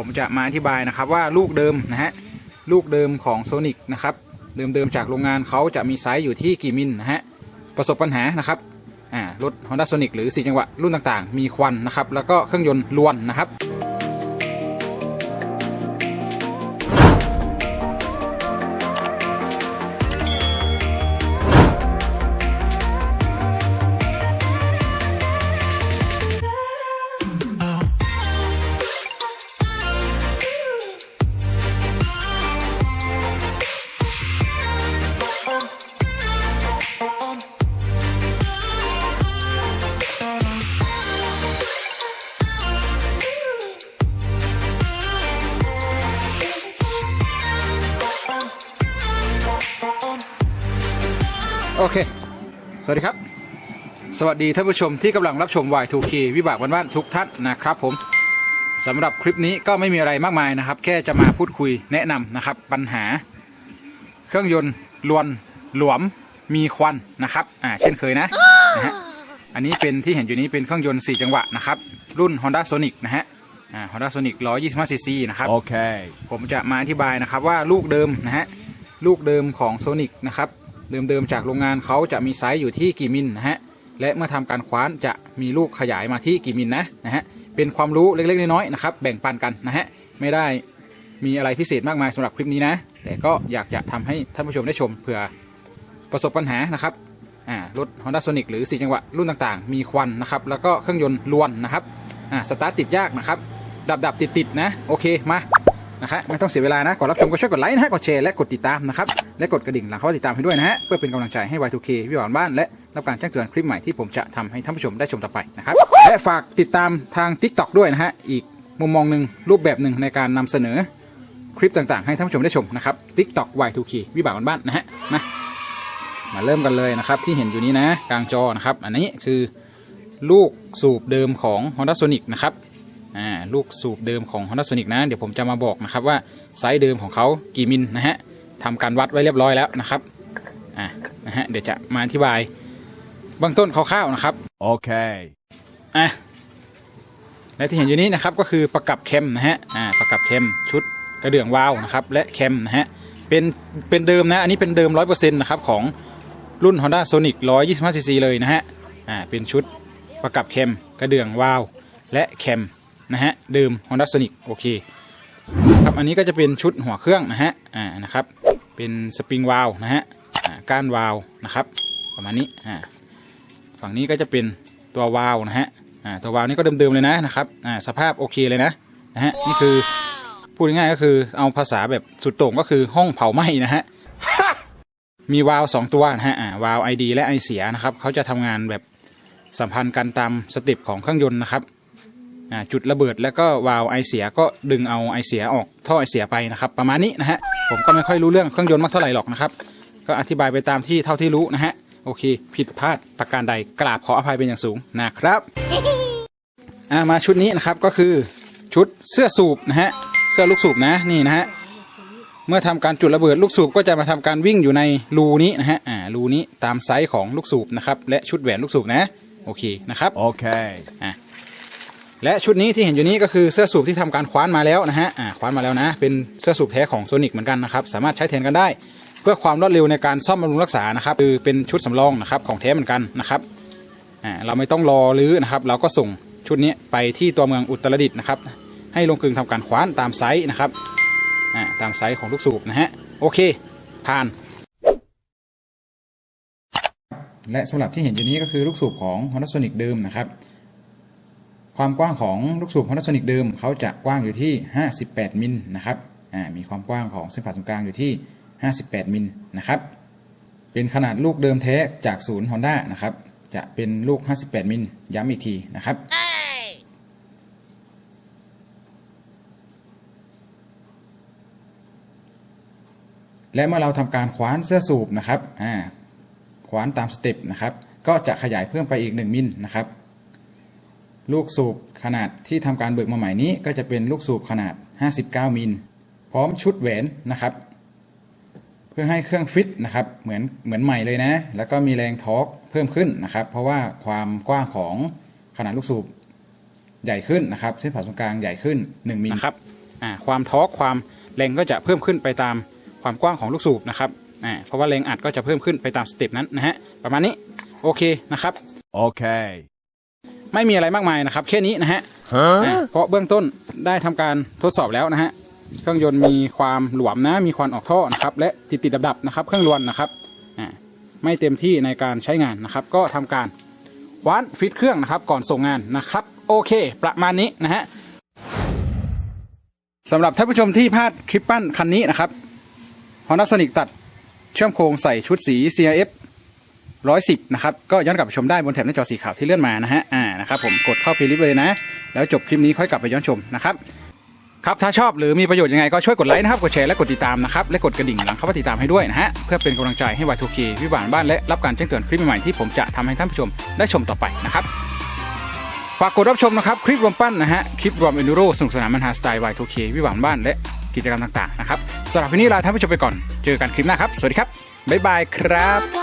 ผมจะมาอธิบายนะครับว่าลูกเดิมนะฮะลูกเดิมของโซนิกนะครับเดิมๆจากโรงงานเขาจะมีไซส์อยู่ที่กี่มิลนะฮะประสบปัญหานะครับอ่ารถ Honda Sonic หรือ 4 จังหวะรุ่นต่างๆ มีควันนะครับแล้วก็เครื่องยนต์ลวนนะครับ โอเค สวัสดีครับ สวัสดีท่านผู้ชมที่กำลังรับชม Y2K วิบากบ้านๆทุกท่านนะครับผมสำหรับคลิปนี้ก็ไม่มีอะไรมากมายนะครับ แค่จะมาพูดคุยแนะนำนะครับ ปัญหา เครื่องยนต์ลวนหลวมมีควันนะครับ อ่า เช่นเคยนะนะฮะอันนี้เป็นที่เห็นอยู่นี้เป็นเครื่องยนต์ 4 จังหวะนะครับ รุ่น Honda Sonic นะฮะอ่า Honda Sonic 125 cc นะครับ Okay. ผมจะมาอธิบายนะครับว่าลูกเดิมนะฮะ ลูกเดิมของโซนิกนะครับ เดิมๆจากโรงงานเขาจะมีไซส์อยู่ที่กี่มิลนะฮะและเมื่อทำการคว้านจะมีลูกขยายมาที่กี่มิลนะนะฮะเป็นความรู้เล็กๆน้อยๆนะครับแบ่งปันกันนะฮะไม่ได้มีอะไรพิเศษมากมายสำหรับคลิปนี้นะ แต่ก็อยากจะทำให้ท่านผู้ชมได้ชมเผื่อประสบปัญหานะครับอ่ารถ Honda Sonic หรือ 4 จังหวะรุ่นต่างๆ มีควันนะครับ แล้วก็เครื่องยนต์ลวนนะครับอ่าสตาร์ทติดยากนะครับ ดับดับติดติดๆนะ โอเค มา นะครับไม่ต้องเสียเวลานะก่อนรับชมก็ช่วยกดไลค์นะฮะกดแชร์และกดติดตามนะครับและกดกระดิ่งหลังเขาติดตามให้ด้วยนะฮะเพื่อเป็นกำลังใจให้ Y2K วิวานบ้านและรับการแจ้งเตือนคลิปใหม่ที่ผมจะทำให้ท่านผู้ชมได้ชมต่อไปนะครับและฝากติดตามทาง TikTok ด้วยนะฮะอีกมุมมองหนึ่งรูปแบบหนึ่งในการนำเสนอคลิปต่างๆ ให้ท่านผู้ชมได้ชมนะครับ TikTok Y2K วิบากบ้านนะฮะมามาเริ่มกันเลยนะครับที่เห็นอยู่นี้นะกลางจอนะครับอันนี้คือลูกสูบเดิมของ Honda Sonic นะครับ อ่าลูกสูบเดิมของ Honda Sonic นะเดี๋ยวผมจะมาบอกนะครับว่าไซส์เดิมของเขากี่มิลนะฮะทำการวัดไว้เรียบร้อยแล้วนะครับอ่านะฮะเดี๋ยวจะมาอธิบายเบื้องต้นคร่าวๆนะครับ Okay. อะและที่เห็นอยู่นี้นะครับก็คือประกับเค็มนะฮะอ่าประกับเค็มชุดกระเดื่องวาล์วนะครับและเค็มนะฮะเป็นเป็นเดิมนะอันนี้เป็นเดิมร้อยเปอร์เซ็นต์นะครับของรุ่น Honda Sonic 125 cc เลยนะฮะอ่าเป็นชุดประกับเค็มกระเดื่องวาล์วและเค็ม นะฮะเดิม Honda Sonic โอเคครับอันนี้ก็จะเป็นชุดหัวเครื่องนะฮะอ่านะครับเป็นสปริงวาล์วนะฮะอ่าก้านวาล์วนะครับประมาณนี้อ่าฝั่งนี้ก็จะเป็นตัววาล์วนะฮะอ่าตัววาล์วนี่ก็เดิมๆเลยนะนะครับอ่าสภาพโอเคเลยนะนะฮะนี่คือพูดง่ายๆก็คือเอาภาษาแบบสุดโต่งก็คือห้องเผาไหม้นะฮะมีวาล์วสองตัวนะฮะอ่าวาล์วไอดีและไอเสียนะครับเขาจะทำงานแบบสัมพันธ์กันตามสเต็ปของเครื่องยนต์นะครับอ่า จุดระเบิดแล้วก็วาล์วไอเสียก็ดึงเอาไอเสียออกท่อไอเสียไปนะครับประมาณนี้นะฮะผมก็ไม่ค่อยรู้เรื่องเครื่องยนต์มากเท่าไหร่หรอกนะครับก็อธิบายไปตามที่เท่าที่รู้นะฮะโอเค ผิดพลาดประการใดกราบขออภัยเป็นอย่างสูงนะครับอ่ามาชุดนี้นะครับก็คือชุดเสื้อสูบนะฮะเสื้อลูกสูบนะนี่นะฮะเมื่อทำการจุดระเบิดลูกสูบก็จะมาทำการวิ่งอยู่ในรูนี้นะฮะอ่ารูนี้ตามไซส์ของลูกสูบนะครับและชุดแหวนลูกสูบนะโอเคนะครับ Okay. และชุดนี้ที่เห็นอยู่นี้ก็คือเสื้อสูบที่ทำการคว้านมาแล้วนะฮะอ่าคว้านมาแล้วนะ เป็นเสื้อสูบแท้ของโซนิกเหมือนกันนะครับ สามารถใช้แทนกันได้ เพื่อความรวดเร็วในการซ่อมบำรุงรักษานะครับ คือเป็นชุดสำรองนะครับของแท้เหมือนกันนะครับอ่าเราไม่ต้องรอรื้อนะครับ เราก็ส่งชุดนี้ไปที่ตัวเมืองอุตรดิตถ์นะครับ ให้ลงกลึงทำการคว้านตามไซส์นะครับอ่าตามไซส์ของลูกสูบนะฮะโอเค ผ่าน และสำหรับที่เห็นอยู่นี้ก็คือลูกสูบของ Honda Sonic เดิมนะครับ ความกว้างของลูกสูบ Honda Sonic เดิมเขาจะกว้างอยู่ที่ 58มิลนะครับอ่ามีความกว้างของเส้นผ่าศูนย์กลางอยู่ที่ 58มิลนะครับเป็นขนาดลูกเดิมแท้จากศูนย์ Honda นะครับจะเป็นลูก 58มิลย้ำอีกทีนะครับและเมื่อเราทำการคว้านเสื้อสูบนะครับ อ่า คว้านตามสเต็ปนะครับ ก็จะขยายเพิ่มไปอีก 1 มิลนะครับ ลูกสูบขนาดที่ทำการเบิกมาใหม่นี้ ก็จะเป็นลูกสูบขนาด 59 มิล พร้อมชุดแหวนนะครับ เพื่อให้เครื่องฟิตนะครับ เหมือนเหมือนใหม่เลยนะ แล้วก็มีแรงทอร์กเพิ่มขึ้นนะครับ เพราะว่าความกว้างของขนาดลูกสูบใหญ่ขึ้นนะครับ เส้นผ่าศูนย์กลางใหญ่ขึ้น 1มิลนะครับอ่าความทอร์กความแรงก็จะเพิ่มขึ้นไปตามความกว้างของลูกสูบนะครับอ่าเพราะว่าแรงอัดก็จะเพิ่มขึ้นไปตามสเต็ปนั้นนะฮะประมาณนี้โอเคนะครับ Okay. ไม่มีอะไรมากมายนะครับ แค่นี้นะฮะ Huh? อ่าเพราะเบื้องต้นได้ทำการทดสอบแล้วนะฮะเครื่องยนต์มีความหลวมนะ มีควันออกท่อนะครับ และติดติดดับๆนะครับ เครื่องรวนนะครับอ่าไม่เต็มที่ในการใช้งานนะครับ ก็ทำการวัดฟิตเครื่องนะครับ ก่อนส่งงานนะครับ โอเค ประมาณนี้นะฮะสำหรับท่านผู้ชมที่พลาดคลิปปั้นคันนี้นะครับ Honda Sonic ตัดเชื่อมโครงใส่ชุดสี CRF ร้อยสิบนะครับ ก็ย้อนกลับไปชมได้บนแถบหน้าจอสีขาวที่เลื่อนมานะฮะ อ่า นะครับผม กดเข้าเพลย์ลิสต์เลยนะ แล้วจบคลิปนี้ค่อยกลับไปย้อนชมนะครับ ครับ ถ้าชอบหรือมีประโยชน์ยังไงก็ช่วยกดไลค์นะครับ กดแชร์และกดติดตามนะครับ และกดกระดิ่งหลังเข้าไปติดตามให้ด้วยนะฮะ เพื่อเป็นกำลังใจให้ Y2K วิบานบ้านและรับการแจ้งเตือนคลิปใหม่ๆที่ผมจะทำให้ท่านผู้ชมได้ชมต่อไปนะครับ ฝากกดรับชมนะครับคลิปรวมปั้นนะฮะ คลิปรวมเอนดูโรสนุกสนานมันหาสไตล์ Y2K วิบานบ้านและกิจกรรมต่างๆนะครับสำหรับวันนี้ลาท่านผู้ชมไปก่อน เจอกันคลิปหน้าครับ สวัสดีครับ บ๊ายบายครับ「